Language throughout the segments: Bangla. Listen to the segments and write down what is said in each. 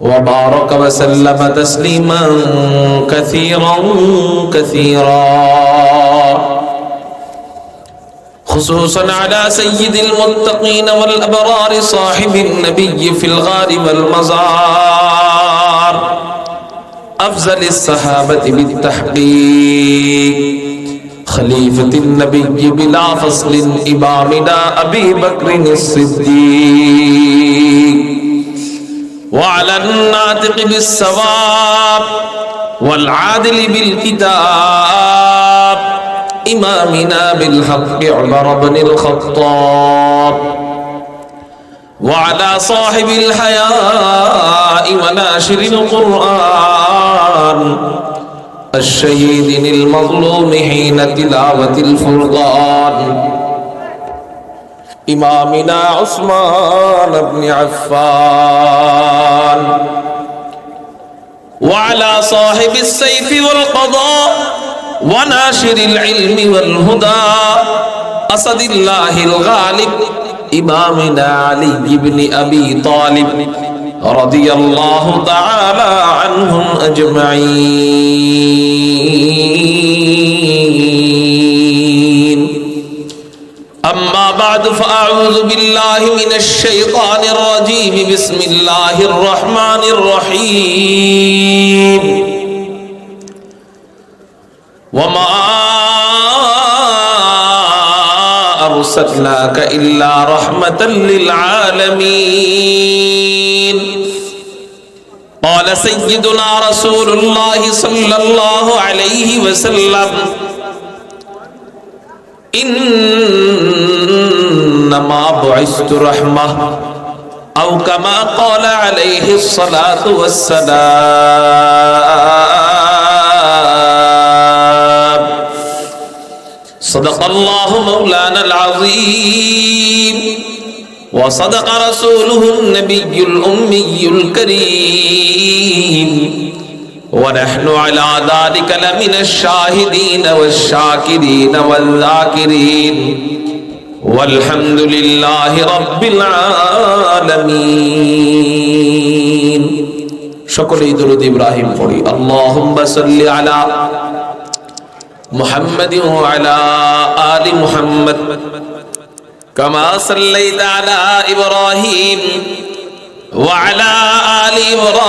وبارك وسلم تسليما كثيرا كثيرا. خصوصا على سيد المتقين والأبرار صاحب النبي في الغار والمزار. أفضل الصحابة بالتحقيق. خليفة النبي بلا فصل إمامنا أبي بكر الصديق. وعلى الناطق بالصواب والعادل بالكتاب. إمامنا بالحق عمر بن الخطاب. وعلى صاحب الحياء وناشر القرآن. الشهيد المظلوم حين تلاوة الفرقان. إمامنا عثمان بن عفان وعلى صاحب السيف والقضاء وناشر العلم والهدى أسد الله الغالب إمامنا علي بن أبي طالب رضي الله تعالى عنهم أجمعين أما بعد فأعوذ بالله من الشيطان الرجيم بسم الله الرحمن الرحيم وما أرسلناك إلا رحمة للعالمين قال سيدنا رسول الله صلى الله عليه وسلم إنما بعثت رحمة أو كما قال عليه الصلاة والسلام. صدق الله مولانا العظيم. وصدق رسوله النبي الأمي الكريم. ونحن على ذلك لمن الشاهدين والشاكرين والذاكرين والحمد لله رب العالمين সকলেই দরুদ ইব্রাহিম পড়ি আল্লাহুম্মা সাল্লি আলা محمد وعلى آل محمد كما صليت على إبراهيم وعلى آل إبراهيم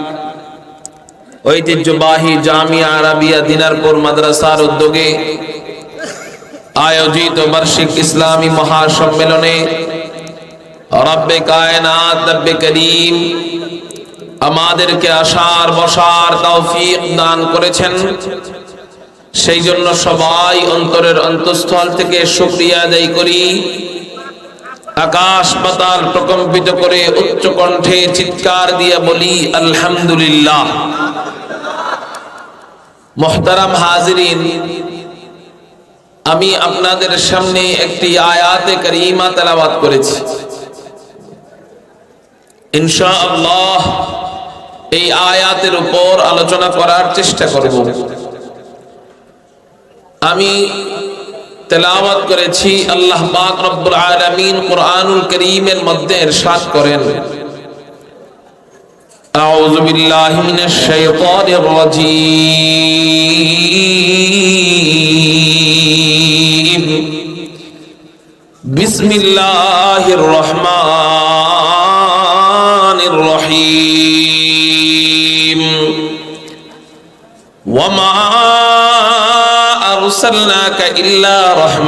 ঐতিহ্যবাহী জামিয়া আরাবিয়া দিনারপুর মাদ্রাসার উদ্যোগে আয়োজিত বার্ষিক ইসলামী মহাসম্মেলনে রব্বে কায়নাত, রব্বে করিম আমাদেরকে আসার বসার তৌফিক দান করেছেন। সেই জন্য সবাই অন্তরের অন্তঃস্থল থেকে শুক্রিয়া আদায় করি। আকাশ পাতাল প্রকম্পিত করে উচ্চ কণ্ঠে চিৎকার দিয়ে বলি, আলহামদুলিল্লাহ। মোহতারাম হাজিরিন, আমি আপনাদের সামনে একটি আয়াতে করিমা তেলাবাত করেছি। ইনশাআল্লাহ এই আয়াতের উপর আলোচনা করার চেষ্টা করব। আমি তেলাওয়াত করেছি আল্লাহ পাক রব্বুল আলামিন কোরআনুল করিমের মধ্যে ইরশাদ করেন أعوذ بالله من الشيطان الرجيم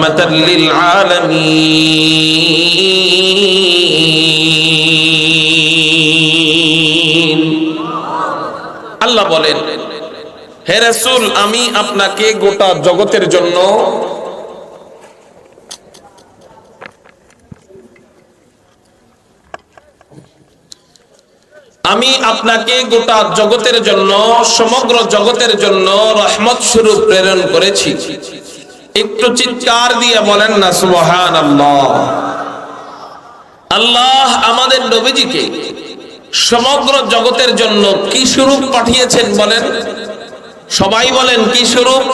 رحمة للعالمين আল্লাহ বলেন হে রাসূল আমি আপনাকে গোটা জগতের জন্য আমি আপনাকে গোটা জগতের জন্য সমগ্র জগতের জন্য রহমত স্বরূপ প্রেরণ করেছি একটু চিৎকার দিয়ে বলেন না সুবহান আল্লাহ আল্লাহ আমাদের নবীজিকে সমগ্র জগতের জন্য কি স্বরূপ পাঠিয়েছেন বলেন? সবাই বলেন, কি স্বরূপ?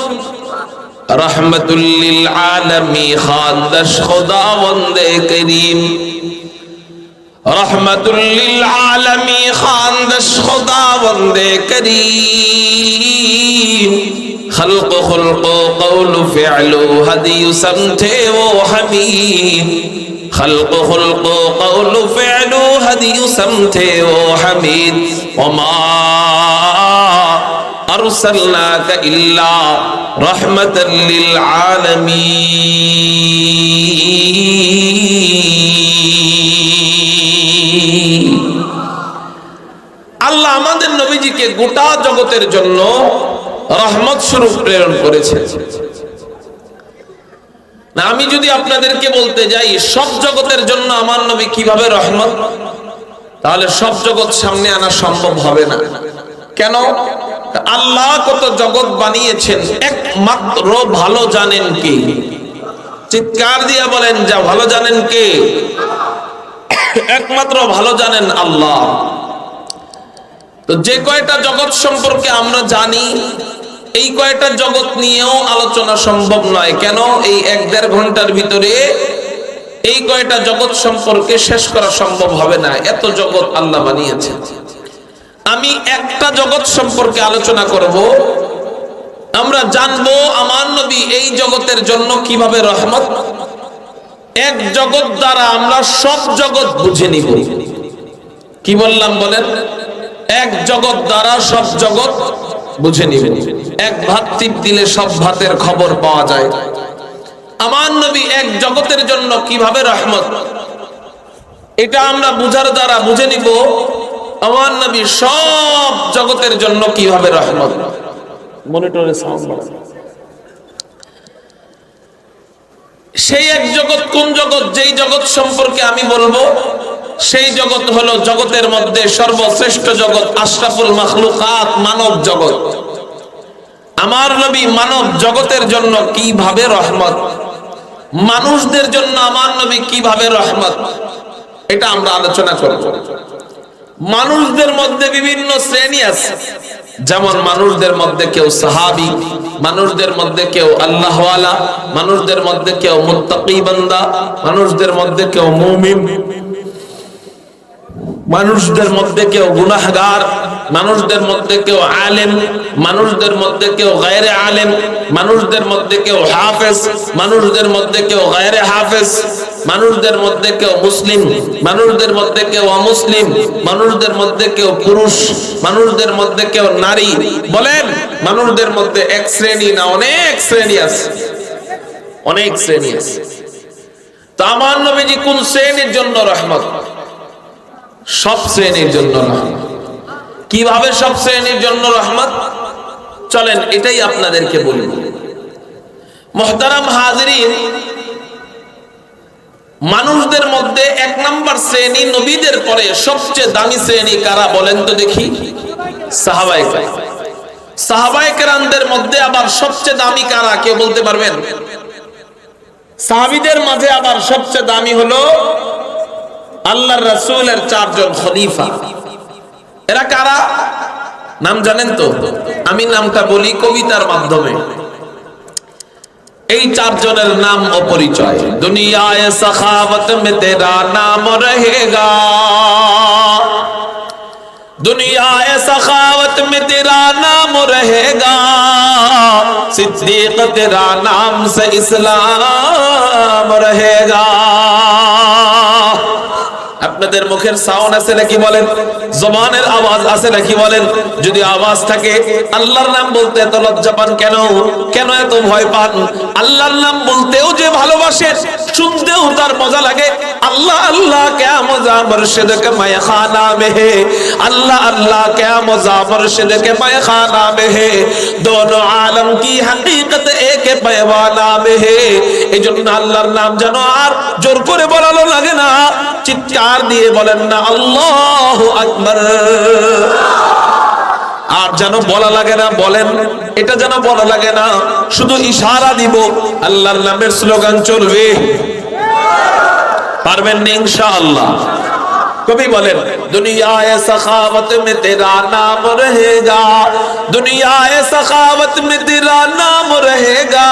রহমতুল্লিল আলমী খান দশ খোদা বন্দে করিম। রহমতুল্লিল আলমী খান দশ খোদা বন্দে করিম। خلق خلق قول فعل هدي سمته وحميد خلق خلق قول فعل هدي سمته وحميد وما أرسلناك إلا رحمة للعالمين আল্লাহ আমাদের নবীজিকে গোটা জগতের জন্য রহমত স্বরূপ প্রেরণ করেছে। না, আমি যদি আপনাদেরকে বলতে যাই, সব জগতের জন্য আমার নবী কীভাবে রহমত? তাহলে সব জগৎ সামনে আনা সম্ভব হবে না। কেন? আল্লাহ কত জগৎ বানিয়েছেন, একমাত্র ভালো জানেন কি? চিৎকার দিয়া বলেন, যা ভালো জানেন কে? একমাত্র ভালো জানেন আল্লাহ। তো যে কয়টা জগৎ সম্পর্কে আমরা জানি এই কয়টা জগৎ নিয়েও আলোচনা সম্ভব নয়। কেন? এই এক দেড় ঘণ্টার ভিতরে এই কয়টা জগৎ সম্পর্কে শেষ করা সম্ভব হবে না। এত জগৎ আল্লাহ বানিয়েছে আমি একটা জগৎ সম্পর্কে আলোচনা করব। আমরা জানব আমার নবী এই জগতের জন্য কীভাবে রহমত। এক জগৎ দ্বারা আমরা সব জগৎ বুঝে নিব। কি বললাম বলেন? এক জগৎ দ্বারা সব জগৎ বুঝে নিবে। এক ভাত টিপ দিলে সব ভাতের খবর পাওয়া যায়। আমার নবী এক জগতের জন্য কীভাবে রহমত? এটা আমরা বুঝার দ্বারা বুঝে নিব আমার নবী সব জগতের জন্য কীভাবে রহমত? মনিটরে সাউন্ড সেই এক জগৎ কোন জগৎ? যেই জগৎ সম্পর্কে আমি বলব সেই জগৎ হলো জগতের মধ্যে সর্বশ্রেষ্ঠ জগৎ, আশরাফুল মাখলুকাত, মানব জগৎ। আমার নবী মানব জগতের জন্য কীভাবে রহমত? মানুষদের জন্য আমার নবী কীভাবে রহমত? এটা আমরা আলোচনা করব। মানুষদের মধ্যে বিভিন্ন শ্রেণি আছে। যেমন মানুষদের মধ্যে কেউ সাহাবি, মানুষদের মধ্যে কেউ আল্লাহওয়ালা, মানুষদের মধ্যে কেউ মুত্তাকি বান্দা, মানুষদের মধ্যে কেউ মুমিন। মানুষদের মধ্যে কেউ গুনাহগার মানুষদের মধ্যে কেউ আলেম মানুষদের মধ্যে কেউ গায়রে আলেম মানুষদের মধ্যে কেউ হাফেজ মানুষদের মধ্যে কেউ গায়রে হাফেজ মানুষদের মধ্যে কেউ মুসলিম মানুষদের মধ্যে কেউ অমুসলিম মানুষদের মধ্যে কেউ পুরুষ মানুষদের মধ্যে কেউ নারী বলেন মানুষদের মধ্যে এক শ্রেণি না অনেক শ্রেণি আছে অনেক শ্রেণি আছে তো আমার নবীজি কোন শ্রেণির জন্য রহমত সব শ্রেণির জন্য রহমত। কীভাবে সব শ্রেণির জন্য রহমত? চলেন এটাই আপনাদেরকে বলি। মোহতারাম হাজরিন, মানুষদের মধ্যে এক নাম্বার শ্রেণি নবীদের পরে সবচেয়ে দামি শ্রেণি কারা বলেন তো দেখি? সাহাবাই সাহাবাই মধ্যে আবার সবচেয়ে দামি কারা কে বলতে পারবেন? সাহাবিদের মাঝে আবার সবচেয়ে দামি হলো আল্লাহ রাসূলের চারজন খলিফা। এরা কারা? নাম জানেন তো? আমি নামটা বলি কবিতার মাধ্যমে। এই চারজনের নাম অপরিচয়। দুনিয়ায় সখাবত মে তেরা নাম রহেগা। দুনিয়ায় সখাবত মে তেরা নাম রহেগা। সিদ্দিক তেরা নাম সে ইসলাম রহেগা। আপনাদের মুখের সাউন্ড আছে নাকি বলেন? জবানের আওয়াজ আছে নাকি বলেন? যদি আওয়াজ থাকে, আল্লাহর নাম বলতে এত লজ্জা পান কেন? কেন এত ভয় পান? আল্লাহর নাম বলতেও যে ভালোবাসেন শুনতেও তার মজা লাগে। আল্লাহ আল্লাহ কে মজা মুর্শিদ কে মায় মেহে আল্লাহ আল্লাহ কে মজা মুর্শিদ কে মায় খানা দোনো আলম কি হকীকত এক পেওয়ানা মেহে এই জন্য আল্লাহর নাম জানো আর জোর করে বলালো লাগে না। চিৎকার দিয়ে বলেন না, আল্লাহু আকবার। আল্লাহ আর যেন বলা লাগে না, বলেন, এটা যেন বলা লাগে না, শুধু ইশারা দিব, আল্লাহর নামের স্লোগান চলবে। পারবেন না, ইনশাআল্লাহ। কবি বলেন দুনিয়া মে তেরা নাম রহেগা দুনিয়া মে তেরা নাম রহেগা,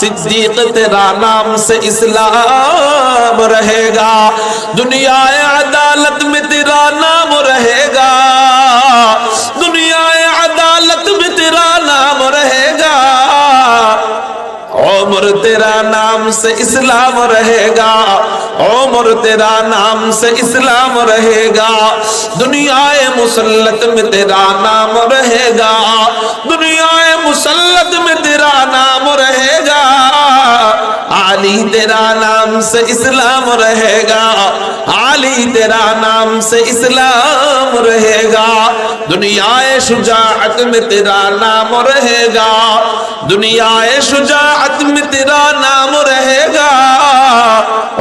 সিদ্দিক তেরা নাম সে ইসলাম রহেগা দুনিয়া আদালত মে তেরা নাম রহেগা तेरा नाम से इस्लाम रहेगा उम्र तेरा नाम से इस्लाम रहेगा दुनियाए मुसल्लत में तेरा नाम रहेगा दुनियाए मुसल्लत में तेरा नाम रहेगा आली तेरा नाम से इस्लाम रहेगा आली तेरा नाम से इस्लाम रहेगा दुनियाए शुजाअत में तेरा नाम रहेगा दुनियाए शुजाअत में तेरा नाम रहेगा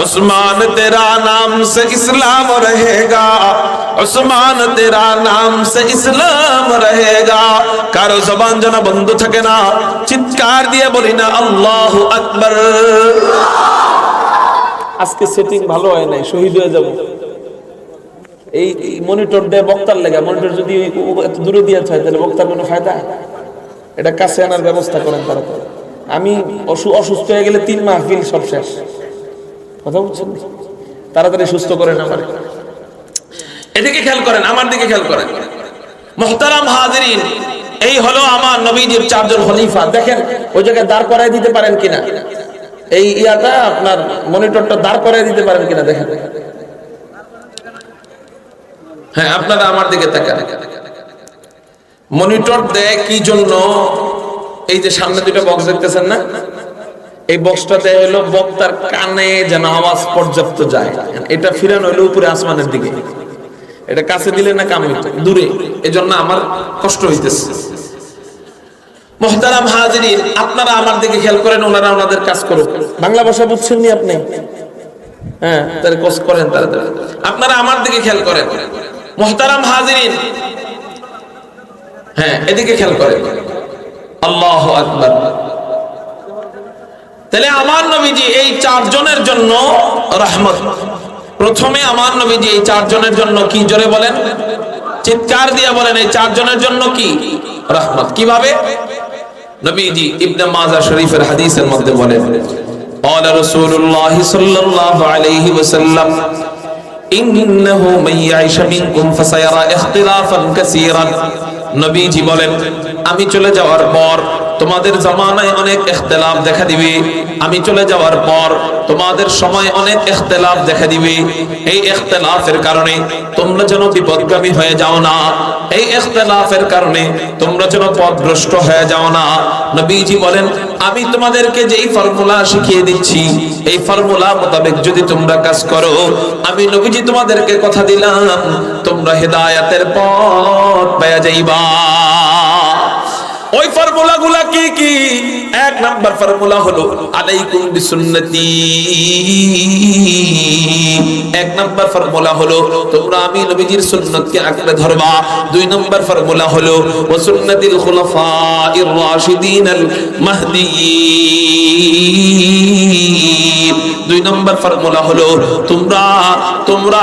उस्मान तेरा नाम से इस्लाम रहेगा उस्मान तेरा नाम से इस्लाम रहेगा কারো জবান যেন বন্ধ থাকে না চিৎকার দিয়ে বলি না আল্লাহু আকবার আজকে সেটিং ভালো হয় নাই শহীদ হয়ে যাব এই মনিটর দেয় বক্তার লেগে মনিটর যদি ও- ও এত দূরে দিয়ে হয় তাহলে বক্তার কোনো ফায়দা এটা কাছে আনার ব্যবস্থা করেন তারা আমি অসু- অসুস্থ হয়ে গেলে তিন মাহফিল সব শেষ কথা বুঝছেন তাড়াতাড়ি সুস্থ করেন আমার। এদিকে খেয়াল করেন, আমার দিকে খেয়াল করেন। মোহতারাম হাজিরিন, এই হলো আমার নবীজির চারজন খলিফা। দেখেন, ওই জায়গায় দাঁড় করাই দিতে পারেন কিনা? এই ইয়াটা আপনার মনিটরটা দাঁড় করাই দিতে পারেন কিনা দেখেন। হ্যাঁ আপনারা আমার দিকে তাকান। মনিটর দেয় কি জন্য? এই যে সামনে দুটো বক্স দেখতেছেন না? এই বক্সটা দেয় হলো বক্তার কানে যেন আওয়াজ পর্যাপ্ত যায়। এটা ফিরানো হলো উপরে আসমানের দিকে। এটা কাছে দিলে না কাম? দূরে। এজন্য আমার কষ্ট হইতেছে। মোহতারাম হাজিরিন আপনারা আমার দিকে খেয়াল করেন, ওনারা ওনাদের কাজ করুক। বাংলা ভাষা আপনি? হ্যাঁ কষ্ট করেন আপনারা আমার দিকে খেয়াল করেন। মোহতারাম হাজিরিন। হ্যাঁ এদিকে খেয়াল করেন। আল্লাহ তাহলে আমার নবীজি এই চারজনের জন্য রহমত প্রথমে আমার নবীজি এই চারজনের জন্য কি জোরে বলেন চিৎকার দিয়ে বলেন এই চারজনের জন্য কি রহমত কিভাবে নবীজি ইবনে মাজা শরীফের হাদিসের মধ্যে বলেন قال رسول الله صلى الله عليه وسلم إنه من يعيش منكم فسيرى اختلافا كثيرا নবীজি বলেন আমি চলে যাওয়ার পর তোমাদের জমানায় অনেক ইখতিলাফ দেখা দিবে। আমি চলে যাওয়ার পর তোমাদের সময় অনেক ইখতিলাফ দেখা দিবে। এই ইখতিলাফের কারণে তোমরা যেন বিপদগামী হয়ে যাও না। এই ইখতিলাফের কারণে তোমরা যেন পথভ্রষ্ট হয়ে যাও না। নবীজি বলেন, আমি তোমাদেরকে যেই ফর্মুলা শিখিয়ে দিচ্ছি, এই ফর্মুলা মোতাবেক যদি তোমরা কাজ করো, আমি নবীজি তোমাদেরকে কথা দিলাম, তোমরা হেদায়াতের পথ পেয়ে যাইবা। ওই ফর্মুলা গুলা কি কি? এক নাম্বার ফর্মুলা হলো, আলাইকুম বিসুন্নতি। এক নাম্বার ফর্মুলা হলো, তোমরা আমি নবীজির সুন্নতকে আঁকড়ে ধরবা। দুই নাম্বার ফর্মুলা হলো ওয়া সুন্নাতিল খুলাফাইর রাশিদিন আল মাহদিয়িন। দুই নাম্বার ফর্মুলা হলো, তোমরা তোমরা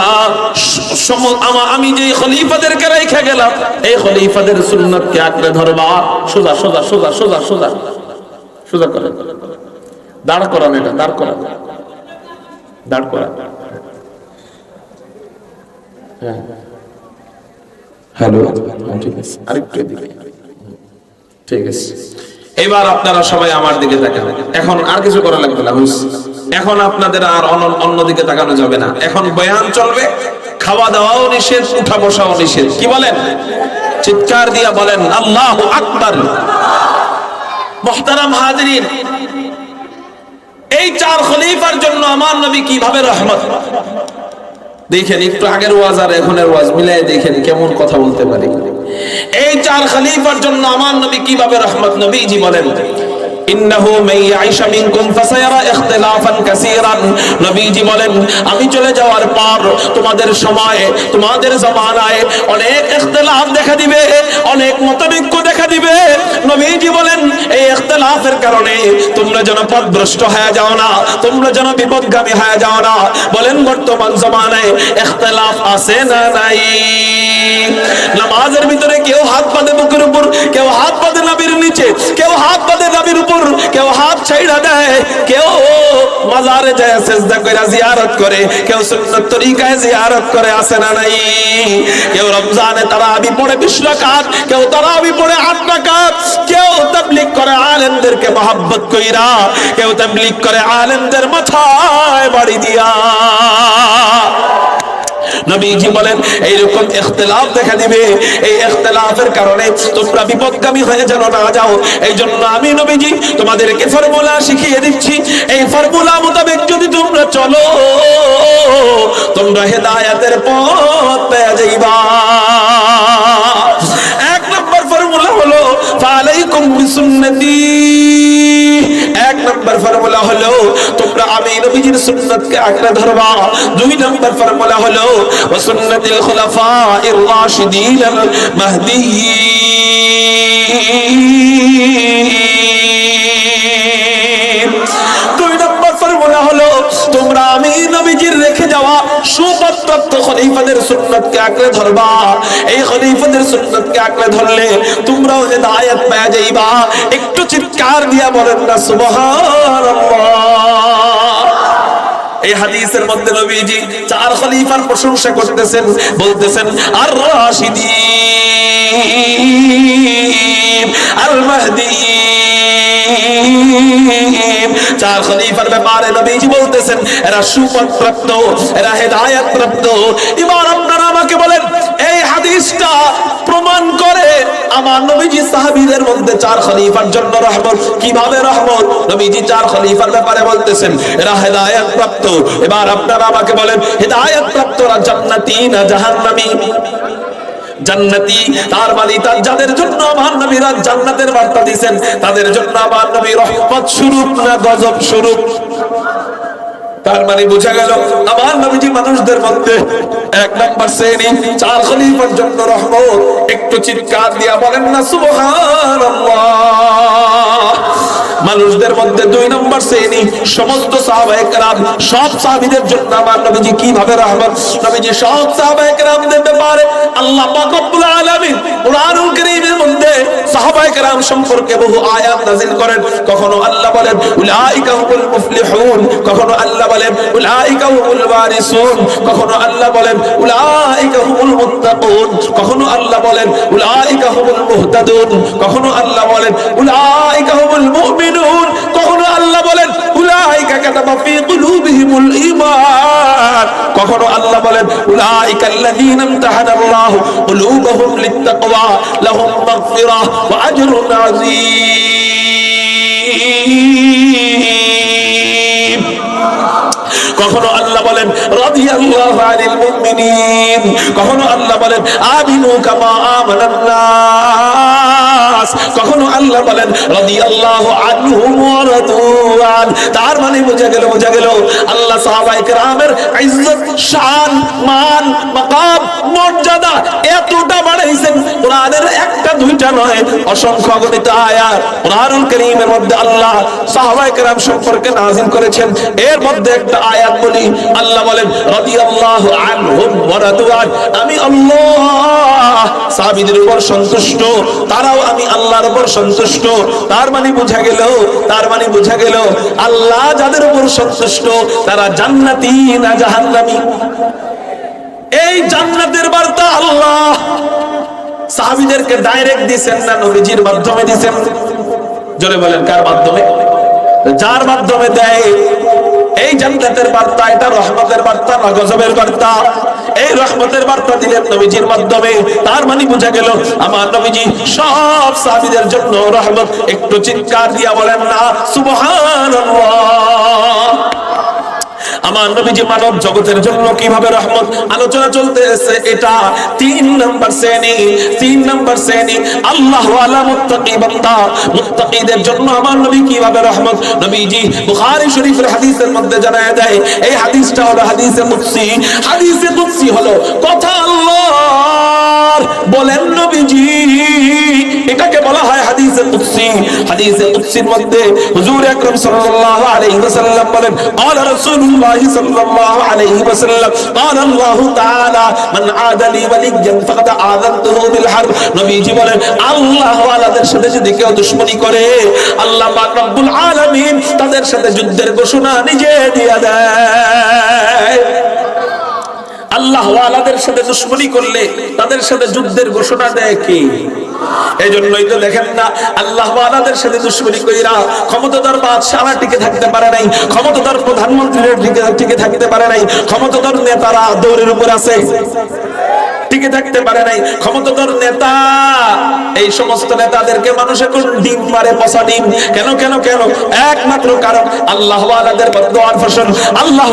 আমি যে খলিফাদেরকে রেখে গেলাম, এই খলিফাদের সুন্নতকে আঁকড়ে ধরবা। সোজা সোজা সোজা সোজা সোজা। সোজা করেন দাঁড় করান এটা দাঁড় করান। দাঁড় করান। হ্যালো ঠিক আছে। আরেকটু এদিকে। ঠিক আছে। এবার আপনারা সবাই আমার দিকে তাকান। এখন আর কিছু করা লাগবে না এখন আপনাদের আর অন্য- অন্যদিকে তাকানো যাবে না। এখন বয়ান চলবে খাওয়া দাওয়াও নিষেধ উঠা বসাও নিষেধ। কি বলেন? চিৎকার দিয়া বলেন, আল্লাহ আকবর। মোহতারাম হাজরিন, এই চার খলিফার জন্য আমার নবী কীভাবে রহমত? দেখেন, একটু আগের ওয়াজ আর এখনের ওয়াজ মিলাই দেখেন, কেমন কথা বলতে পারি। এই চার খলিফার জন্য আমার নবী কীভাবে রহমত? নবীজি বলেন ইন্নাহু মান ইয়াইশা মিনকুম ফাসায়ারা ইখতিলাফান কাসীরান। নবীজি বলেন, আমি চলে যাওয়ার পর তোমাদের সময়ে, তোমাদের জামানায় অনেক ইখতিলাফ দেখা দিবে, অনেক মতবিক্য দেখা দিবে। নবীজি বলেন এই কারণে তোমরা যেন পথভ্রষ্ট হয়ে যাও না, তোমরা যেন বিপদগামী হয়ে যাও না। বলেন বর্তমান জামানায় ইখতিলাফ আছে না নাই? নামাজের ভিতরে কেউ হাত বাঁধে বুকের উপর, কেউ হাত বাঁধে নাবির নিচে, কেউ হাত বাঁধে নাবির উপর, কেউ হাত ছাইড়া দেয়, কেউ মাজারে যায় সেজদা করে জিয়ারত করে, কেউ সুন্নত তরিকায় জিয়ারত করে আসে না নাই? কেউ রমজানে তারাবি পড়ে বিশ রাকাত, কেউ তারাবি পড়ে আট রাকাত, কেউ তাবলিগ করে আলেমদেরকে মহব্বত কইরা কেউ তাবলিগ করে আলেমদের মাথায় বাড়ি দিয়া। নবীজি বলেন, এইরকম দেখা দিবে। এই কারণে তোমরা বিপদগামী হয়ে যেন না যাও। এই জন্য আমি নবীজি তোমাদেরকে ফর্মুলা শিখিয়ে দিচ্ছি। এই ফর্মুলা মোতাবেক যদি তোমরা চলো, তোমরা হেদায়েতের পথ পেয়ে যাইবা এক নম্বর ফর্মুলা হলো ফালাইকুম বিসুন্নতি এক নম্বর ফর্মুলা হলো, তোমরা আমি নবীজির সুন্নতকে আঁকড়ে ধরবা। দুই নম্বর ফর্মুলা হলো ওয়া সুন্নাতিল খুলাফাইর রাশিদিন আল মাহদিয়্যিন যাওয়া সুপত্রাপ্ত খলিফাদের সুন্নতকে আঁকড়ে ধরবা। এই খলিফাদের সুন্নতকে আঁকড়ে ধরলে তোমরাও হেদায়েত পেয়ে যাইবা। একটু চিৎকার দিয়া বলেন না, সুবহানাল্লাহ। এই হাদিসের মধ্যে নবীজি চার খলিফার প্রশংসা করতেছেন, বলতেছেন আর রাশিদিন আল মাহদিয়্যিন চার খলিফার ব্যাপারে নবীজি বলতেছেন, এরা সুপথ এরা হেদায়েত প্রাপ্ত এবার আপনারা আমাকে বলেন, এই হাদিসটা প্রমাণ করে আমার নবীজি সাহাবীদের মধ্যে চার খলিফার জন্য রহমত। কীভাবে রহমত? নবীজি চার খলিফার ব্যাপারে বলতেছেন, এরা হেদায়েত প্রাপ্ত এবার আপনারা আমাকে বলেন হেদায়েত প্রাপ্তরা জান্নাতি না জাহান্নামী? জান্নাতি, তার মানে তার যাদের জন্য আমার নবীরা জান্নাতের বার্তা দিবেন তাদের জন্য আমার নবী রহমত স্বরূপ না গজব স্বরূপ? তার মানে বোঝা গেল, আমার নবীজি মানুষদের মধ্যে এক নম্বর শ্রেণি, চার খলিফার জন্য রহমত। একটু চিৎকার দিয়া বলেন না, সুবহানাল্লাহ। মানুষদের মধ্যে দুই নম্বর শ্রেণি, সমস্ত সাহাবায়ে কেরাম, সব সাহাবীদের জন্য আমার নবীজি কীভাবে রহমত? নবীজি সব সাহাবায়ে কেরামদের ব্যাপারে আল্লাহ পাক রব্বুল আলামিন কুরআনুল কারীমের মধ্যে সাহাবায়ে কেরাম সম্পর্কে বহু আয়াত নাযিল করেন। কখনো আল্লাহ বলেন, উলাইকা হুমুল মুফলিহুন কখনো আল্লাহ বলেন, উলাইকা হুমুল ওয়ারিসুন কখনো আল্লাহ বলেন, উলাইকা হুমুল মুত্তাকুন কখনো আল্লাহ বলেন, উলাইকা হুমুল মুহতাদুন কখনো আল্লাহ বলেন, উলাইকা হুমুল মুমিনুন কখনো আল্লাহ বলেন, উলাইকা কাতাবা ফি কুলুবিহিমুল ঈমান কখনো আল্লাহ বলেন, উলাইকা আল্লাযীনা ইমতাহানাল্লাহু কুলুবাহুম লিত্তাকওয়া, লাহুম মাগফিরাহ ওয়া আজরুন আযীম কখনো আল্লাহ বলেন, রাদিয়াল্লাহু আনিল মুমিনিন কখনো আল্লাহ বলেন, আমিনু কামা আমানান নাস কখনো আল্লাহ বলেন, রাদিয়াল্লাহু আনহুম ওয়া রাদুয়ান তার মানে বোঝা গেল বোঝা গেল, আল্লাহ সাহাবায়ে কেরামের ইজ্জত, শান, মান, মাকাম, মর্যাদা এতটা বাড়াইছেন। কোরআনের একটা, দুইটা নয়, অসংখ্য অগণিত আয়াত কোরআনুল কারীমের মধ্যে আল্লাহ সাহাবায়ে কেরাম সম্পর্কে নাযিল করেছেন। এর মধ্যে একটা আয়াত বলি, আল্লাহ বলেন, রাদিয়াল্লাহু আনহুম ওয়া রাদওয়ান আমি আল্লাহ সাহাবীদের উপর সন্তুষ্ট, তারাও আমি আল্লাহর উপর সন্তুষ্ট। তার মানে বোঝা গেল, তার মানে বোঝা গেল, আল্লাহ যাদের উপর সন্তুষ্ট, তারা জান্নাতি না জাহান্নামী? এই জান্নাতের বার্তা আল্লাহ। সাহাবীদেরকে ডাইরেক্ট দিবেন না, নবীজির মাধ্যমে দিবেন জোরে বলেন, কার মাধ্যমে? যার মাধ্যমে দেয়? এই জান্নাতের বার্তা, এটা রহমতের বার্তা, না গজবের বার্তা। এই রহমতের বার্তা দিলেন নবীজির মাধ্যমে। তার মানে বোঝা গেল, আমার নবীজি সব সাহাবীদের জন্য রহমত। একটু চিৎকার দিয়া বলেন না, সুবহানাল্লাহ। নবীজি মানব জগতের জন্য কীভাবে রহমত? আলোচনা চলতেছে এটা তিন শ্রেণি তিন শ্রেণি। আল্লাহ মুত্তাকি বান্দা, মুত্তাকিদের জন্য আমার নবী কীভাবে রহমত? নবীজি বুখারী শরীফের হাদিসের মধ্যে জানায় দেয়, এই হাদিসটা হলো হাদিসে কুদসি। হাদিসে কুদসি হলো, কথা আল্লাহর বলেন নবীজি এটাকে বলা হয় হাদিসে কুদসি হাদিসে কুদসির মধ্যে হুজুর আকরাম সাল্লাল্লাহু আলাইহি ওয়াসাল্লাম বলেন قال رسول الله صلى الله عليه وسلم قال الله تعالى من عاد لي وليا فقد آذنته بالحرب নবীজি বলেন আল্লাহ ওয়ালাদের সাথে যদি কেউ দুশমনী করে আল্লাহ পাক রব্বুল আলামিন তাদের সাথে যুদ্ধের ঘোষণা নিজে দিয়ে দেয় আল্লাহ আলাদের সাথে দুশ্মনী করলে তাদের সাথে যুদ্ধের ঘোষণা দেয় কি? এই জন্যই তো দেখেন না, আল্লাহ আলাদের সাথে দুশ্মনী কইরা ক্ষমতাধর বাদশারা টিকে থাকতে পারে নাই, ক্ষমতাধর প্রধানমন্ত্রীরা টিকে থাকতে পারে নাই, ক্ষমতাধর নেতারা দৌড়ের উপর আছে। টিকে থাকতে পারে নাই। ক্ষমতাধর নেতা, এই সমস্ত নেতাদেরকে মানুষ এখন ডিম মারে পচা ডিম। কেন কেন কেন? একমাত্র কারণ আল্লাহ বদদোয়ার ফসল। আল্লাহ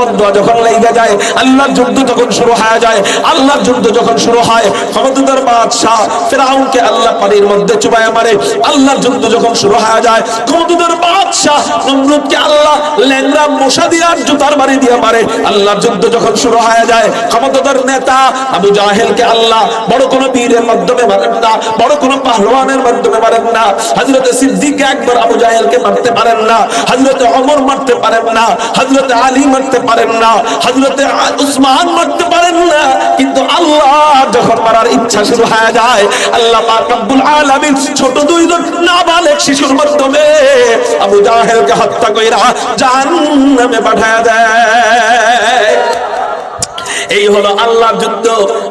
বদদোয়া যখন লেগে যায়, আল্লাহর যুদ্ধ যখন শুরু হয়ে যায়। আল্লাহর যুদ্ধ যখন শুরু হয়, ক্ষমতাধর বাদশাহ ফেরাউনকে আল্লাহ পানির মধ্যে চুবায় মারে। আল্লাহর যুদ্ধ যখন শুরু হয়ে যায়, ক্ষমতাধর বাদশাহ নমরুদকে আল্লাহ ল্যাংরা মশা দিয়ে জুতার বাড়ি দিয়ে মারে। আল্লাহর যুদ্ধ যখন শুরু হয়ে যায়, ক্ষমতাধর নেতা আবু জাহেলকে আল্লাহ বড় কোন বীরের মাধ্যমে মারেন না, বড় কোন পাহলওয়ানের মাধ্যমে মারেন না, হযরতে সিদ্দিক একবার আবু জাহেলকে মারতে পারেন না, হযরতে ওমর মারতে পারেন না, হযরতে আলী মারতে পারেন না, হযরতে উসমান মারতে পারেন না, কিন্তু আল্লাহ যখন মারার ইচ্ছা শুরু হয়ে যায়, আল্লাহ পাক রব্বুল আলামিন ছোট দুইজন নাবালেগ শিশুর মাধ্যমে আবু জাহেলকে হত্যা কইরা জাহান্নামে পাঠায় দেয়। এই হলো আল্লাহ যুদ্ধ।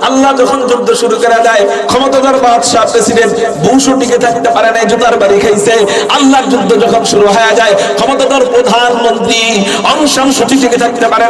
আল্লাহ যখন যুদ্ধ শুরু করে দেয়, ক্ষমতাধর বাদশাহ প্রেসিডেন্ট বুশও টিকে থাকতে পারে নাই, জুতার বাড়ি খাইছে। আল্লাহর যুদ্ধ যখন শুরু হয়ে যায়, ক্ষমতাধর প্রধানমন্ত্রী অংশ সূচি টিকে থাকতে পারে